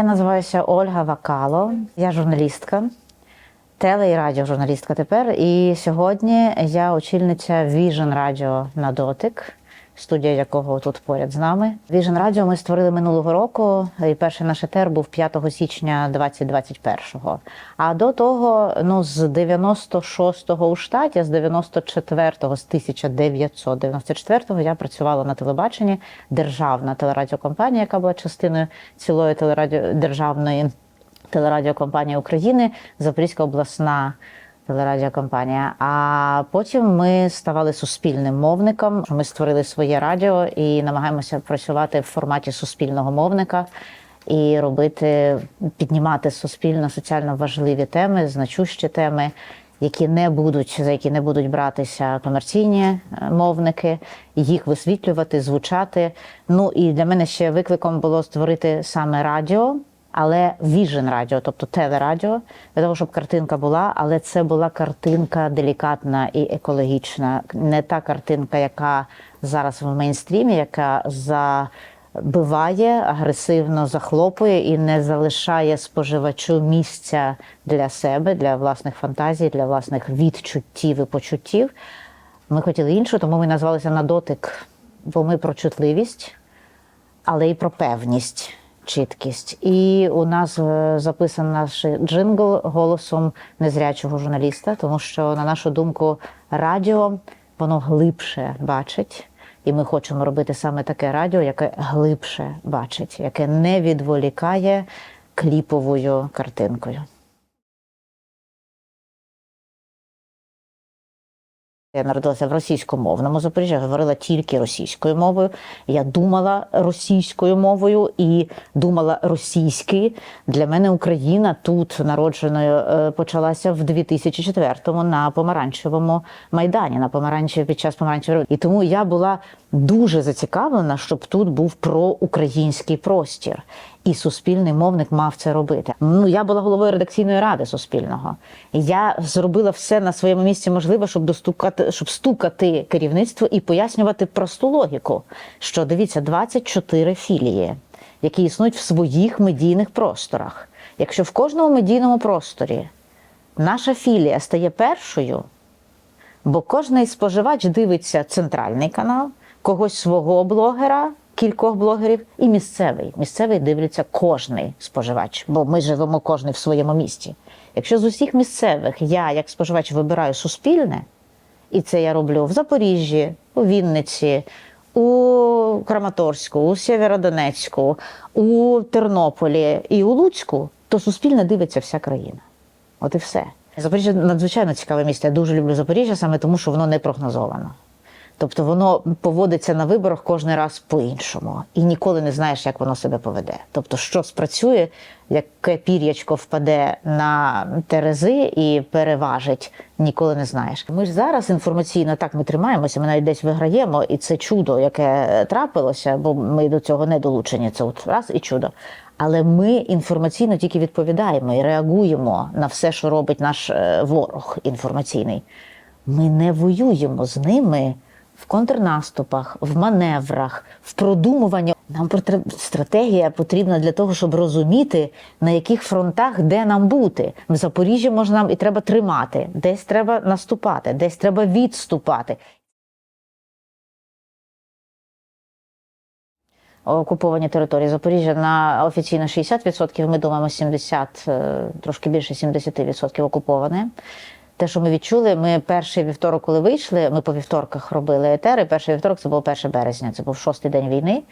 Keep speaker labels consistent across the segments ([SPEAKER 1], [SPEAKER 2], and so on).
[SPEAKER 1] Я називаюся Ольга Вакало, я журналістка, теле і радіожурналістка тепер. І сьогодні я очільниця Vision Radio на дотик, студія якого тут поряд з нами. Vision Radio ми створили минулого року, і перший наш етер був 5 січня 2021-го. А до того, ну з 96-го у штаті, з 94-го, з 1994-го я працювала на телебаченні, державна телерадіокомпанія, яка була частиною цілої телерадіо державної телерадіокомпанії України, Запорізька обласна телерадіокомпанія. А потім ми ставали суспільним мовником. Ми створили своє радіо і намагаємося працювати в форматі суспільного мовника. І робити, піднімати суспільно соціально важливі теми, значущі теми, які не будуть за які не будуть братися комерційні е, мовники, їх висвітлювати, звучати. Ну і для мене ще викликом було створити саме радіо, але віжен радіо, тобто телерадіо, для того, щоб картинка була, але це була картинка делікатна і екологічна, не та картинка, яка зараз в мейнстрімі, яка за Биває, агресивно захлопує і не залишає споживачу місця для себе, для власних фантазій, для власних відчуттів і почуттів. Ми хотіли іншу, тому ми назвалися на дотик, бо ми про чутливість, але й про певність, чіткість. І у нас е, записаний наш джингл голосом незрячого журналіста, тому що, на нашу думку, радіо воно глибше бачить. І ми хочемо робити саме таке радіо, яке глибше бачить, яке не відволікає кліповою картинкою. Я народилася в російськомовному Запоріжжі, говорила тільки російською мовою. Я думала російською мовою і думала російськи. Для мене Україна тут народженою е, почалася в 2004-му на помаранчевому майдані, на помаранчеві під час помаранчевої. І тому я була дуже зацікавлена, щоб тут був проукраїнський простір. І суспільний мовник мав це робити. Ну я була головою редакційної ради суспільного. Я зробила все на своєму місці можливе, щоб достукати, щоб стукати керівництво і пояснювати просту логіку. Що дивіться, 24 філії, які існують в своїх медійних просторах. Якщо в кожному медійному просторі наша філія стає першою, бо кожний споживач дивиться центральний канал, когось свого блогера, кількох блогерів, і місцевий. Місцевий дивиться кожний споживач, бо ми живемо кожний в своєму місті. Якщо з усіх місцевих я, як споживач, вибираю суспільне, і це я роблю в Запоріжжі, у Вінниці, у Краматорську, у Сєвєродонецьку, у Тернополі і у Луцьку, то суспільне дивиться вся країна. От і все. Запоріжжя надзвичайно цікаве місце. Я дуже люблю Запоріжжя саме тому, що воно не прогнозовано. Тобто воно поводиться на виборах кожен раз по-іншому, і ніколи не знаєш, як воно себе поведе. Тобто, що спрацює, яке пір'ячко впаде на терези і переважить, ніколи не знаєш. Ми ж зараз інформаційно так ми тримаємося, ми навіть десь виграємо, і це чудо, яке трапилося, бо ми до цього не долучені. Це от раз і чудо. Але ми інформаційно тільки відповідаємо і реагуємо на все, що робить наш е, ворог інформаційний. Ми не воюємо з ними в контрнаступах, в маневрах, в продумуванні. Нам стратегія потрібна для того, щоб розуміти, на яких фронтах де нам бути. В Запоріжжі може нам і треба тримати, десь треба наступати, десь треба відступати. Окуповані території Запоріжжя на офіційно 60%, ми думаємо 70, е, трошки більше 70% окуповане. Те, що ми відчули, ми перший вівторок, коли вийшли, ми по вівторках робили етери. Перший вівторок це було 1 березня, це був шостий день війни.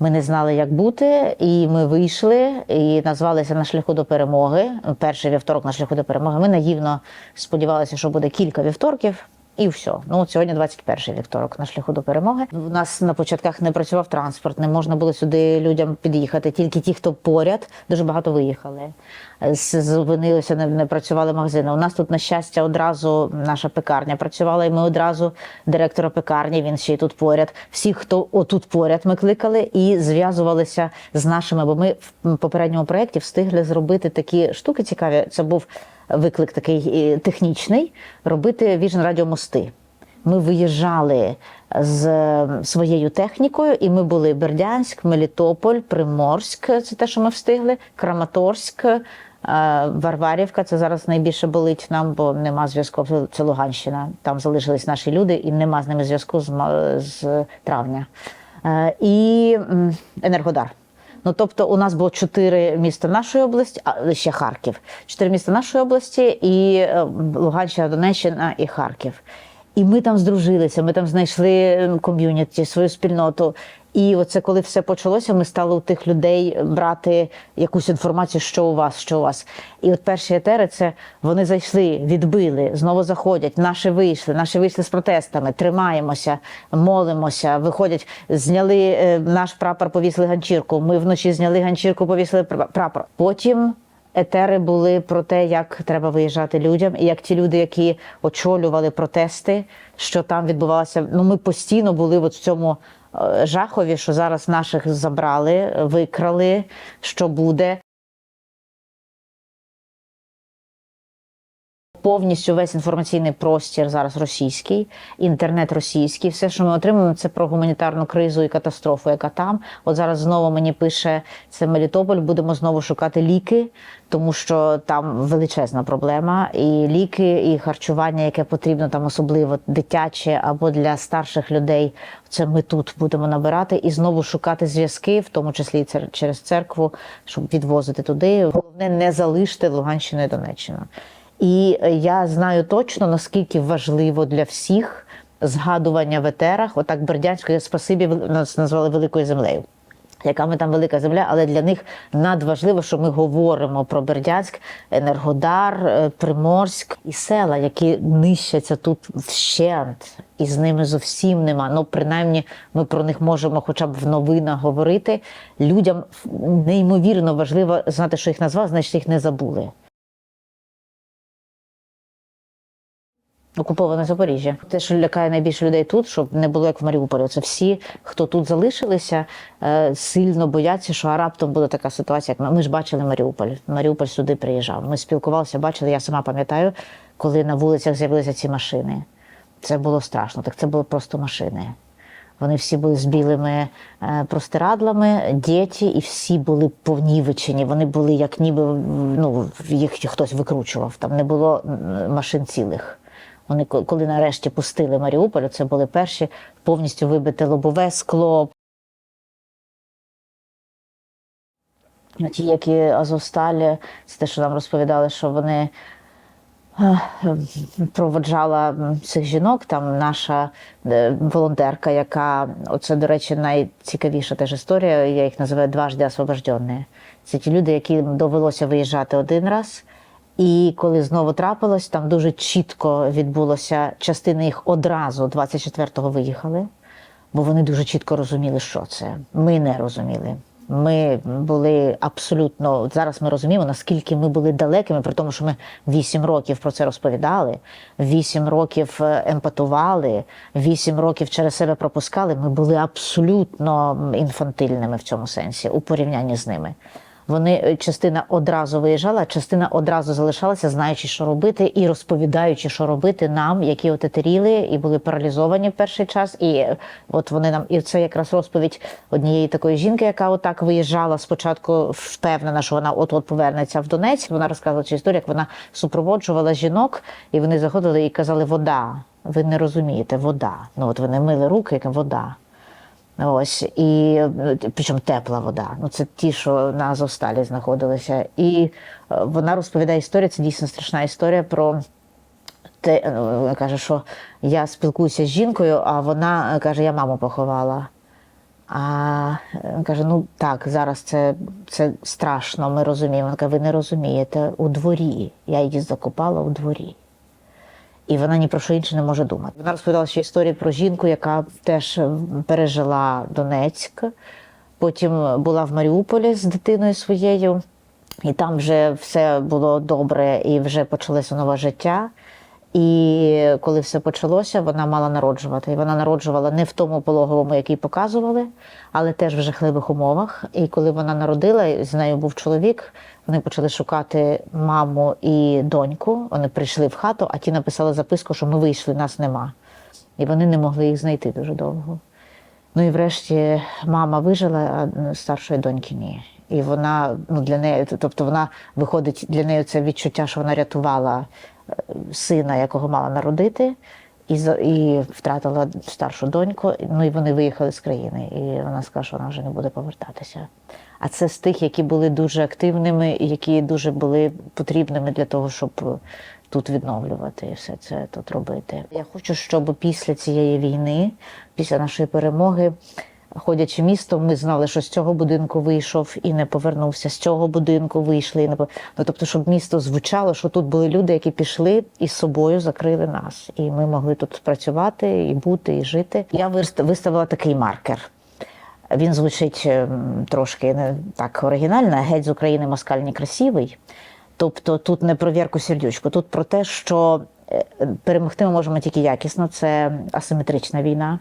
[SPEAKER 1] Ми не знали, як бути, і ми вийшли і назвалися на шляху до перемоги. Перший вівторок на шляху до перемоги. Ми наївно сподівалися, що буде кілька вівторків. І все. Ну от сьогодні 21-й вівторок на шляху до перемоги. У нас на початках не працював транспорт, не можна було сюди людям під'їхати. Тільки ті, хто поряд, дуже багато виїхали. Зупинилися, не, не працювали магазини. У нас тут, на щастя, одразу наша пекарня працювала, і ми одразу директора пекарні. Він ще й тут поряд. Всі, хто отут поряд, ми кликали і зв'язувалися з нашими. Бо ми в попередньому проєкті встигли зробити такі штуки цікаві. Це був виклик такий е, технічний робити Vision Radio мости. Ми виїжджали з е, своєю технікою, і ми були Бердянськ, Мелітополь, Приморськ, це те, що ми встигли, Краматорськ. е, Варварівка це зараз найбільше болить нам, бо нема зв'язку. Це Луганщина. Там залишились наші люди, і нема з ними зв'язку з, травня. І Енергодар. Ну, тобто, у нас було чотири міста нашої області, а ще Харків. Чотири міста нашої області, і е, Луганщина, Донеччина і Харків. І ми там здружилися, ми там знайшли ком'юніті, свою спільноту. І оце, коли все почалося, ми стали у тих людей брати якусь інформацію, що у вас, що у вас. І от перші етери це вони зайшли, відбили, знову заходять. Наші вийшли, наші вийшли з протестами, тримаємося, молимося, виходять, зняли е, наш прапор, повісили ганчірку. Ми вночі зняли ганчірку, повісили пр- прапор. Потім етери були про те, як треба виїжджати людям, і як ті люди, які очолювали протести, що там відбувалося. Ну, ми постійно були от в цьому е, жахові, що зараз наших забрали, викрали, що буде. Повністю весь інформаційний простір зараз російський, інтернет російський. Все, що ми отримуємо, це про гуманітарну кризу і катастрофу, яка там. От зараз знову мені пише це Мелітополь. Будемо знову шукати ліки, тому що там величезна проблема. І ліки, і харчування, яке потрібно там, особливо дитяче або для старших людей. Це ми тут будемо набирати і знову шукати зв'язки, в тому числі через церкву, щоб відвозити туди. Головне, не залиште Луганщину і Донеччину. І е, я знаю точно наскільки важливо для всіх згадування в етерах. Отак Бердянською спасибі нас назвали великою землею. Яка ми там велика земля, але для них надважливо, що ми говоримо про Бердянськ, Енергодар, е, Приморськ і села, які нищаться тут вщент, і з ними зовсім нема. Ну, принаймні, ми про них можемо хоча б в новинах говорити. Людям неймовірно важливо знати, що їх назвали, значить їх не забули. Окуповане Запоріжжя. Те, що лякає найбільше людей тут, щоб не було як в Маріуполі. Це всі, хто тут залишилися, е, сильно бояться, що раптом буде така ситуація, як ми. Ж бачили Маріуполь. Маріуполь сюди приїжджав. Ми спілкувалися, бачили. Я сама пам'ятаю, коли на вулицях з'явилися ці машини. Це було страшно. Так це були просто машини. Вони всі були з білими е, простирадлами, діти, і всі були понівечені. Вони були як ніби ну, їх хтось викручував. Там не було машин цілих. Вони ко- коли нарешті пустили Маріуполь, це були перші повністю вибите лобове скло. Ті, які Азовсталі, це те, що нам розповідали, що вони проводжала цих жінок. Там наша е, волонтерка, яка оце, до речі, найцікавіша теж історія. Я їх називаю дважди освобождені. Це ті люди, яким довелося виїжджати один раз. І коли знову трапилось, там дуже чітко відбулося. Частина їх одразу 24-го виїхали, бо вони дуже чітко розуміли, що це. Ми не розуміли. Ми були абсолютно зараз. Ми розуміємо, наскільки ми були далекими, при тому, що ми 8 років про це розповідали, 8 років е, емпатували, 8 років через себе пропускали. Ми були абсолютно інфантильними в цьому сенсі у порівнянні з ними. Вони е, частина одразу виїжджала, частина одразу залишалася, знаючи, що робити, і розповідаючи, що робити нам, які отетеріли і були паралізовані в перший час. І е, от вони нам, і це якраз розповідь однієї такої жінки, яка отак виїжджала спочатку, впевнена, що вона от от повернеться в Донецьк. Вона розказувала цю історію, як вона супроводжувала жінок, і вони заходили і казали: Вода, ви не розумієте, вода. Ну от вони мили руки, як вода. Ось і е, причому тепла вода. Ну це ті, що на Азовсталі знаходилися. І е, вона розповідає історію. Це дійсно страшна історія про те, е, вона каже, що я спілкуюся з жінкою, а вона каже, я маму поховала. А каже: ну так, зараз це, це страшно, ми розуміємо. Вона каже, ви не розумієте у дворі. Я її закопала у дворі. І вона ні про що інше не може думати. Вона розповідала ще історію про жінку, яка теж пережила Донецьк, потім була в Маріуполі з дитиною своєю, і там вже все було добре, і вже почалося нове життя. І коли все почалося, вона мала народжувати. І вона народжувала не в тому пологовому, який показували, але теж в жахливих умовах. І коли вона народила, з нею був чоловік, вони почали шукати маму і доньку. Вони прийшли в хату, а ті написали записку, що ми вийшли, нас нема. і вони не могли їх знайти дуже довго. Ну і врешті мама вижила, а старшої доньки ні. І вона ну для неї, тобто вона виходить для неї це відчуття, що вона рятувала сина, якого мала народити, і і втратила старшу доньку. Ну і вони виїхали з країни. І вона сказала, що вона вже не буде повертатися. А це з тих, які були дуже активними, і які дуже були потрібними для того, щоб е, тут відновлювати і все це тут робити. Я хочу, щоб після цієї війни, після нашої перемоги, ходячи містом, ми знали, що з цього будинку вийшов і не повернувся. З цього будинку вийшли і не пов- ну, тобто, щоб місто звучало, що тут були люди, які пішли і з собою закрили нас, і ми могли тут працювати і бути, і жити. Я вист- виставила такий маркер. Він звучить ем, трошки не так оригінально, геть з України москаль не красивий. Тобто тут не про Вірку Сердючку, тут про те, що е, перемогти ми можемо тільки якісно. Це асиметрична війна.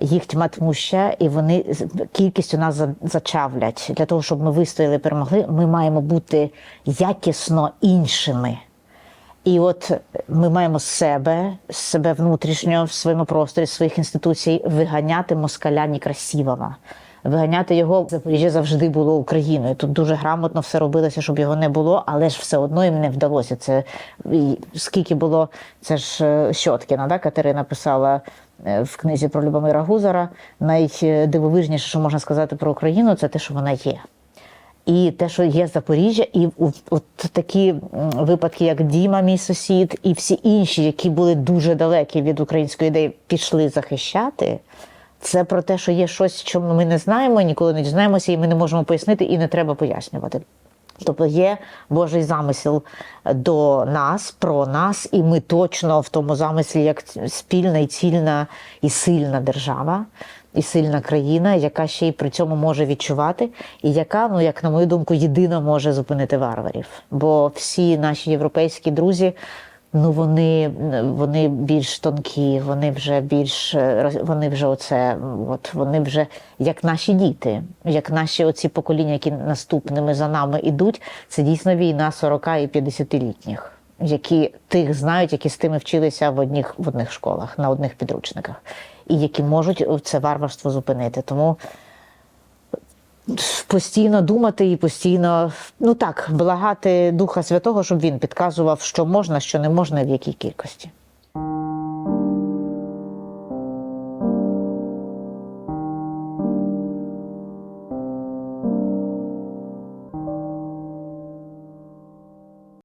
[SPEAKER 1] Їх тьма тмуща, і вони кількістю нас зачавлять. Для того, щоб ми вистояли і перемогли, ми маємо бути якісно іншими. І от ми маємо себе, себе внутрішньо в своєму просторі, своїх інституцій виганяти москаля некрасивого. Виганяти його Запоріжжя завжди було Україною. Тут дуже грамотно все робилося, щоб його не було, але ж все одно їм не вдалося. Це скільки було, це ж е, Щоткіна, да, Катерина писала е, в книзі про Любомира Гузара. Найдивовижніше, що можна сказати про Україну, це те, що вона є. І те, що є Запоріжжя, і от такі випадки, як Діма, мій сусід, і всі інші, які були дуже далекі від української ідеї, пішли захищати. Це про те, що є щось, чому ми не знаємо, ніколи не дізнаємося, і ми не можемо пояснити, і не треба пояснювати. Тобто є Божий замисел до нас, про нас, і ми точно в тому замислі як спільна і цільна і сильна держава, і сильна країна, яка ще й при цьому може відчувати, і яка, ну як на мою думку, єдина може зупинити варварів. Бо всі наші європейські друзі. Ну, вони, вони більш тонкі, вони вже більш е, вони вже оце, от вони вже як наші діти, як наші оці покоління, які наступними за нами ідуть. Це дійсно війна 40 і 50-літніх, які тих знають, які з тими вчилися в одних в одних школах, на одних підручниках, і які можуть це варварство зупинити. Тому постійно думати і постійно, ну так, благати Духа Святого, щоб він підказував, що можна, що не можна, в якій кількості.